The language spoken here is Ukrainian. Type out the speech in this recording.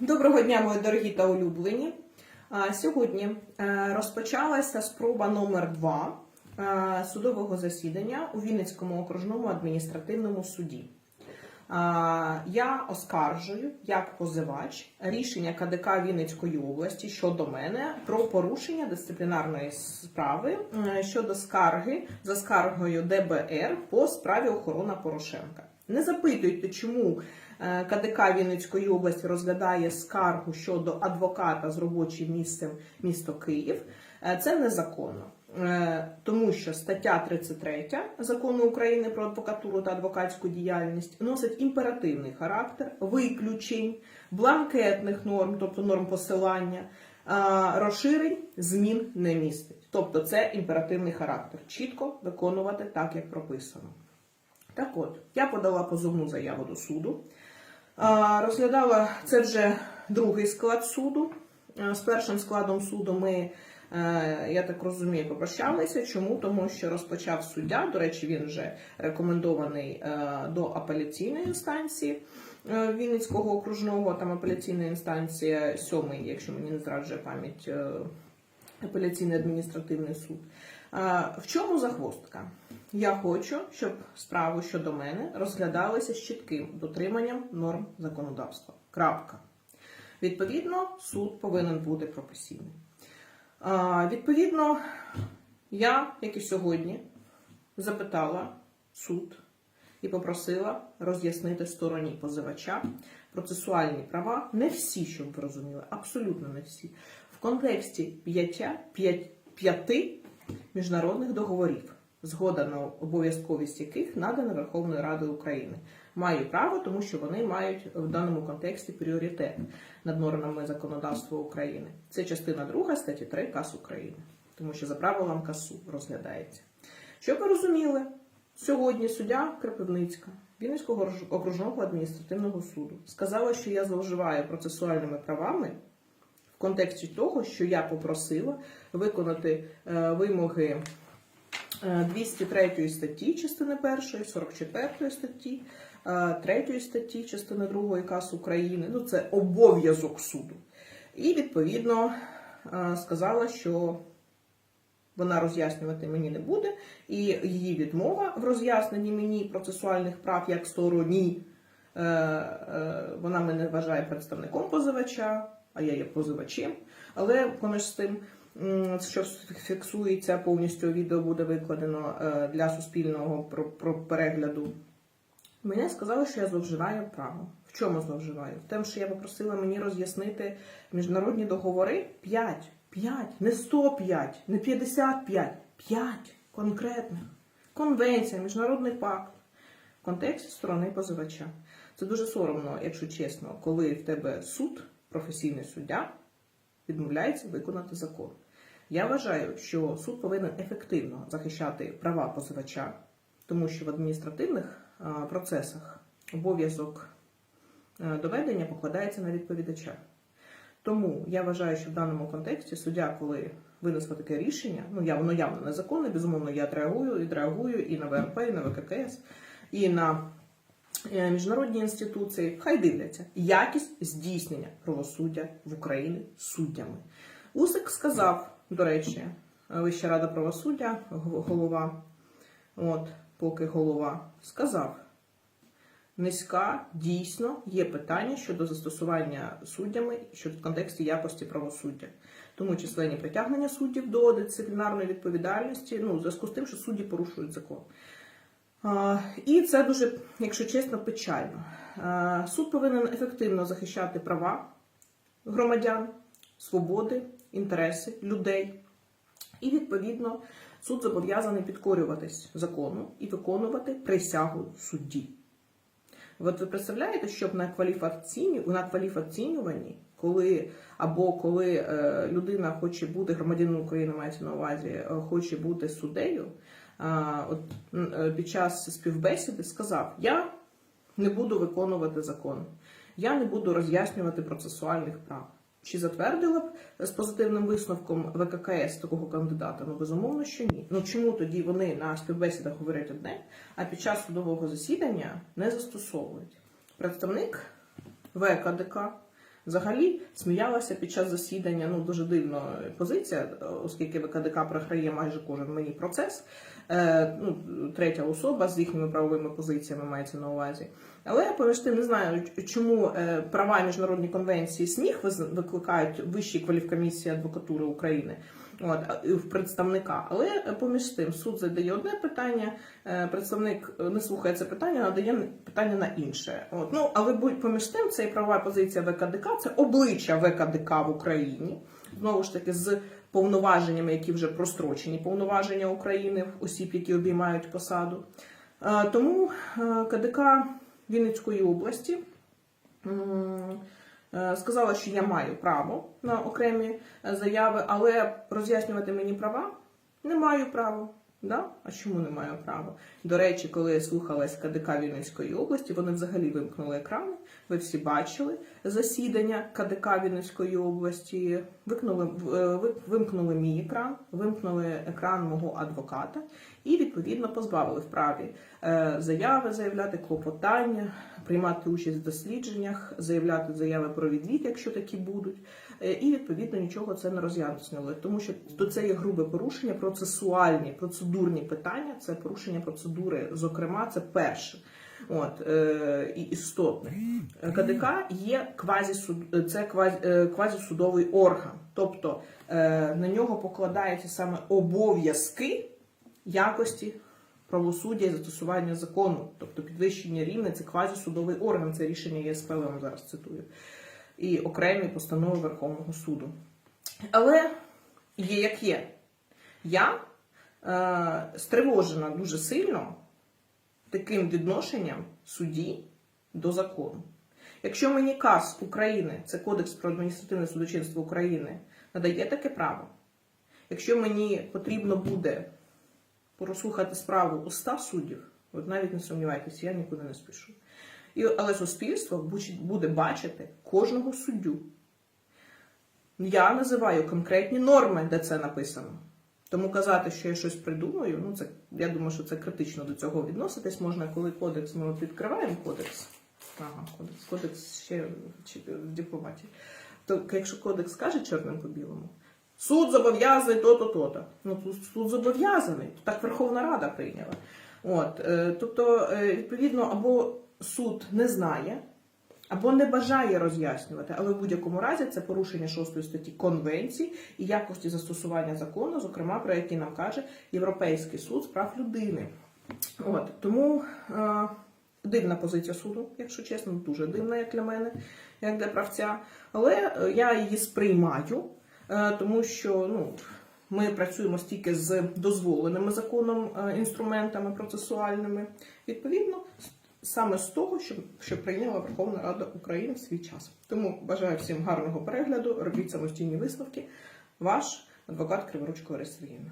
Доброго дня, мої дорогі та улюблені. Сьогодні е, розпочалася спроба номер 2 судового засідання у Вінницькому окружному адміністративному суді. Я оскаржую як позивач рішення КДК Вінницької області щодо мене про порушення дисциплінарної справи е, щодо скарги за скаргою ДБР по справі охорона Порошенка. Не запитуйте, чому е, КДК Вінницької області розглядає скаргу щодо адвоката з робочим місцем місто Київ. Е, Це незаконно. Е, Тому що стаття 33 закону України про адвокатуру та адвокатську діяльність носить імперативний характер виключень, бланкетних норм, тобто норм посилання, розширень, змін не містить. Тобто це імперативний характер. Чітко виконувати так, як прописано. Так от, я подала позовну заяву до суду. Розглядала це вже другий склад суду. З першим складом суду ми, е, я так розумію, попрощалися. Чому? Тому що розпочав суддя. До речі, він вже рекомендований е, до апеляційної інстанції е, Вінницького окружного, там апеляційна інстанція сьомий, якщо мені не зраджує пам'ять, апеляційний адміністративний суд. В чому загвоздка? Я хочу, щоб справи щодо мене розглядалися з чітким дотриманням норм законодавства. Крапка. Відповідно, суд повинен бути професійним. Відповідно, я, як і сьогодні, запитала суд і попросила роз'яснити стороні позивача процесуальні права, не всі, щоб ви розуміли, абсолютно не всі, контексті п'яття, п'яти міжнародних договорів, згода на обов'язковість яких надана Верховною Радою України. Маю право, тому що вони мають в даному контексті пріоритет над нормами законодавства України. Це частина 2 статті 3 КАС України, тому що за правилом КАСУ розглядається. Щоб ви розуміли, сьогодні суддя Крапивницька Вінницького окружного адміністративного суду сказала, що я зловживаю процесуальними правами контексті того, що я попросила виконати е, вимоги е, 203 статті частини 1, 44 статті, е, 3 статті частини 2 КАС України. Ну, це обов'язок суду. І відповідно е, сказала, що вона роз'яснювати мені не буде, і її відмова в роз'ясненні мені процесуальних прав як стороні. е, е, Вона мене вважає представником позивача, а я є позивачем. Але поміж з тим, що фіксується повністю відео буде викладено е, для суспільного про- про перегляду. Мені сказали, що я зловживаю право. В чому зловживаю? В тому, що я попросила мені роз'яснити міжнародні договори 5. 5, не 105, не 55, 5 конкретних. Конвенція, міжнародний пакт в контексті сторони позивача. Це дуже соромно, якщо чесно, коли в тебе суд, професійний суддя, відмовляється виконати закон. Я вважаю, що суд повинен ефективно захищати права позивача, тому що в адміністративних процесах обов'язок доведення покладається на відповідача. Тому я вважаю, що в даному контексті суддя, коли винесла таке рішення, ну я воно явно незаконне, безумовно, я реагую і реагую і на ВРП, і на ВККС, і на міжнародні інституції. Хай дивляться якість здійснення правосуддя в Україні суддями. Усик сказав, до речі, Вища рада правосуддя, голова, от поки голова, сказав. Низька дійсно є питання щодо застосування суддями щодо в контексті якості правосуддя, тому численні притягнення суддів до дисциплінарної відповідальності, ну в зв'язку з тим, що судді порушують закон. І це дуже, якщо чесно, печально. Суд повинен ефективно захищати права громадян, свободи, інтереси людей. І відповідно суд зобов'язаний підкорюватись закону і виконувати присягу судді. От ви представляєте, щоб на кваліфікаційні, на кваліфікаційнюванні, коли або коли е, людина хоче бути громадянином України, мається на увазі, е, хоче бути суддею, під час співбесіди сказав: Я не буду виконувати закон, я не буду роз'яснювати процесуальних прав. Чи затвердила б з позитивним висновком ВККС такого кандидата? Ну безумовно, що ні. Ну чому тоді вони на співбесідах говорять одне, а під час судового засідання не застосовують? Представник ВКДК Взагалі сміялася під час засідання. Ну дуже дивна позиція, оскільки ВКДК програє майже кожен мені процес. Е, ну, третя особа з їхніми правовими позиціями мається на увазі. Але поміж тим не знаю, чому е, права міжнародні конвенції виз- викликають Вищі кваліфкомісії адвокатури України. От в представника, але е, поміж тим суд задає одне питання, е, представник е, не слухає це питання, надає питання на інше. От ну але поміж тим, це і правова позиція ВКДК, це обличчя ВКДК в Україні. Знову ж таки, з повноваженнями, які вже прострочені повноваження України осіб, які обіймають посаду. Тому КДК Вінницької області сказала, що я маю право на окремі е, заяви, але роз'яснювати мені права не маю права. Да? А чому не маю права? До речі, коли я слухалась КДК Вінницької області, вони взагалі вимкнули екрани. Ви всі бачили засідання КДК Вінницької області. Викнули, в- вимкнули мій екран, вимкнули екран мого адвоката і відповідно позбавили в праві е, заяви, заявляти клопотання, приймати участь в дослідженнях, заявляти заяви про відвід, якщо такі будуть. Е, І відповідно нічого це не роз'яснювали, тому що до це є грубе порушення, процесуальні, процедурні питання. Це порушення процедури. Зокрема, це перше. От е, і істотне КДК є квазісуд, е, це е, квазісудовий орган, тобто е, на нього покладаються саме обов'язки якості правосуддя і застосування закону, тобто підвищення рівня це квазісудовий орган, це рішення ЄСПЛ, я вам зараз цитую, і окремі постанови Верховного суду. Але є як є. Я е, стривожена дуже сильно таким відношенням судді до закону. Якщо мені КАС України, це Кодекс про адміністративне судочинство України, надає таке право, якщо мені потрібно буде прослухати справу у 100 суддів, от навіть не сумнівайтеся, я нікуди не спішу. Але суспільство буде бачити кожного суддю. Я називаю конкретні норми, де це написано. Тому казати, що я щось придумаю, ну це я думаю, що це критично до цього відноситись можна, коли кодекс ми відкриваємо кодекс. Ага, кодекс, кодекс ще в дипломатії. То якщо кодекс каже чорним по білому, суд зобов'язує то-то, то-то. Ну тут суд зобов'язаний, так Верховна Рада прийняла. От, е, тобто, е, відповідно, або суд не знає, або не бажає роз'яснювати, але в будь-якому разі це порушення 6 статті Конвенції і якості застосування закону, зокрема про які нам каже Європейський суд з прав людини. От тому е, дивна позиція суду, якщо чесно, дуже дивна, як для мене, як для правця. Але е, я її сприймаю, е, тому що ну. Ми працюємо стільки з дозволеними законом е, інструментами процесуальними. Відповідно, саме з того, що, що прийняла Верховна Рада України в свій час. Тому бажаю всім гарного перегляду, робіть самостійні висновки. Ваш адвокат Криворучко Сергіївна.